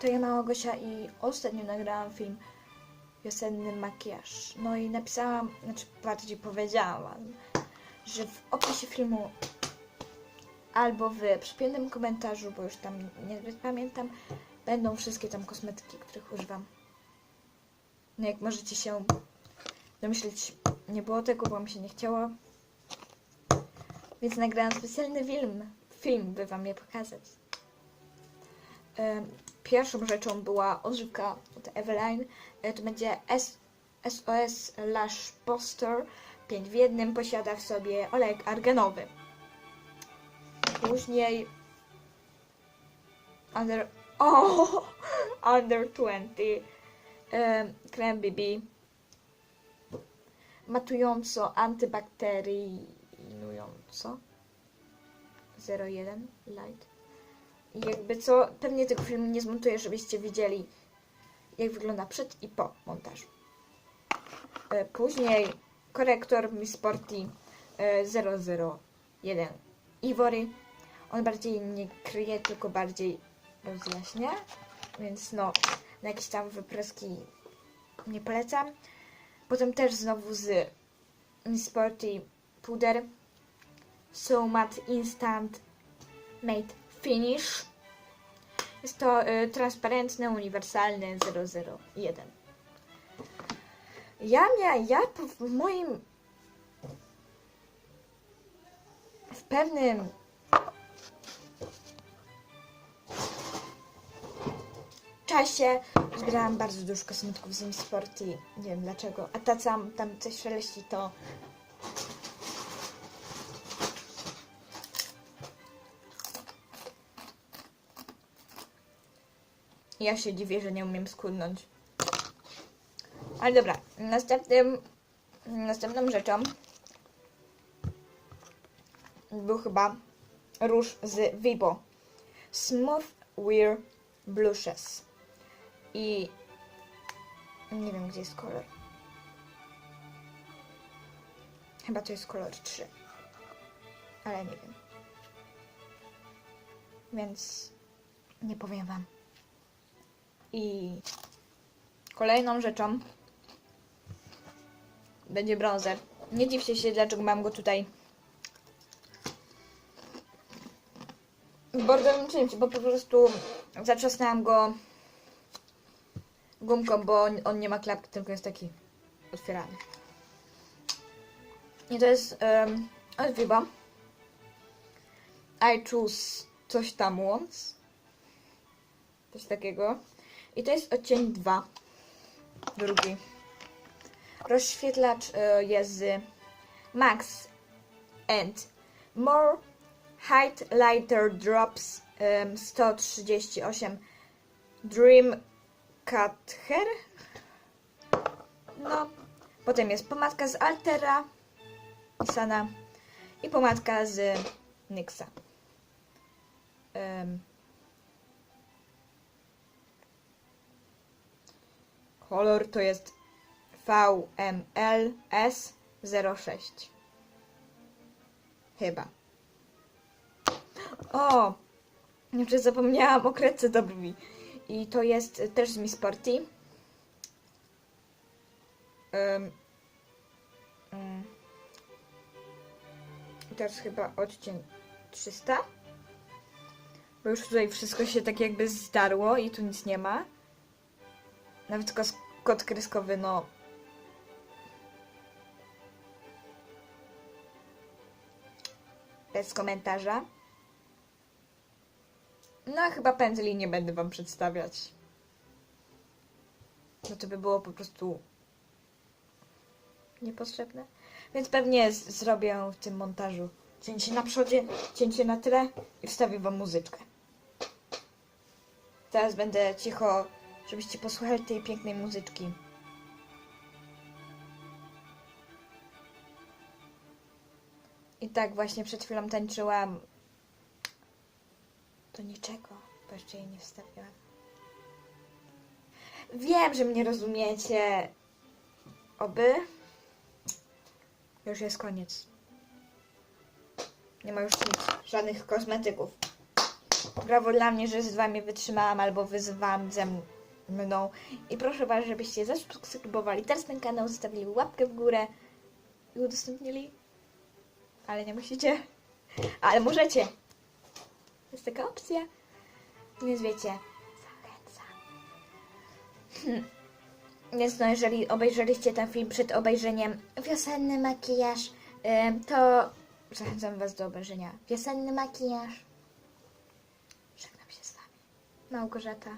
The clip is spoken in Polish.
to ja Małagosia i ostatnio nagrałam film Wiosenny makijaż. No i napisałam, znaczy bardziej powiedziałam, że w opisie filmu albo w przypiętym komentarzu, bo już tam niezbyt pamiętam, będą wszystkie tam kosmetyki, których używam. No jak możecie się domyśleć, nie było tego, bo mi się nie chciało. Więc nagrałam specjalny film, film, by wam je pokazać. Em, Pierwszą rzeczą była odżywka od Eveline. E, To będzie S SOS Lash Poster 5 w jednym. Posiada w sobie olejek arganowy. Później Under... Oh! Under 20 em, krem BB matująco antybakteryjnująco 01 light jakby co, pewnie tego filmu nie zmontuję, żebyście widzieli jak wygląda przed i po montażu. E, Później korektor Miss Sporty e, 001 Ivory. On bardziej nie kryje, tylko bardziej rozjaśnia, więc no, na jakieś tam wypryski nie polecam. Potem też znowu z Miss Sporty puder So Matte Instant Made Finish. Jest to y, transparentny, uniwersalny 001. Ja mia, ja w moim w pewnym czasie zbierałam bardzo dużo kosmetyków z Sporty. Nie wiem dlaczego. A ta tam, tam coś szeleści to Ja się dziwię, że nie umiem skłódnąć. Ale dobra, następnym, następną rzeczą był chyba róż z Vibo. Smooth Wear Blushes. I nie wiem, gdzie jest kolor. Chyba to jest kolor 3. Ale nie wiem. Więc nie powiem wam. I kolejną rzeczą będzie bronzer. Nie dziwcie się, dlaczego mam go tutaj w czymś, bo po prostu zatrzasnęłam go gumką, bo on, nie ma klapki, tylko jest taki otwierany. I to jest um, od Viba. I choose coś tam once. Coś takiego. I to jest odcień 2. Drugi. Rozświetlacz y, jest z Max and More Height Lighter Drops ym, 138 Dream Cutter. No. Potem jest pomadka z Altera Sana i pomadka z Nyxa. Kolor to jest VMLS06. Chyba. O! Jeszcze zapomniałam o kredce do brwi. I to jest też z Miss Sporty. Um. I teraz chyba odcień 300. Bo już tutaj wszystko się tak jakby zdarło i tu nic nie ma. Nawet kod kreskowy, no. Bez komentarza. No, chyba pędzli nie będę wam przedstawiać. No to by było po prostu niepotrzebne. Więc pewnie zrobię w tym montażu cięcie na przodzie, cięcie na tle i wstawię wam muzyczkę. Teraz będę cicho żebyście posłuchali tej pięknej muzyczki. I tak właśnie przed chwilą tańczyłam do niczego, bo jeszcze jej nie wstawiłam. Wiem, że mnie rozumiecie. Oby. Już jest koniec. Nie ma już nic, żadnych kosmetyków. Brawo dla mnie, że z wami wytrzymałam, albo wy z ze mną. I proszę was, żebyście zasubskrybowali teraz ten kanał, zostawili łapkę w górę i udostępnili. Ale nie musicie. Ale możecie. Jest taka opcja. Więc wiecie. Zachęcam. Hmm. Więc no, jeżeli obejrzeliście ten film przed obejrzeniem wiosenny makijaż, to zachęcam was do obejrzenia wiosenny makijaż. Żegnam się z wami. Małgorzata.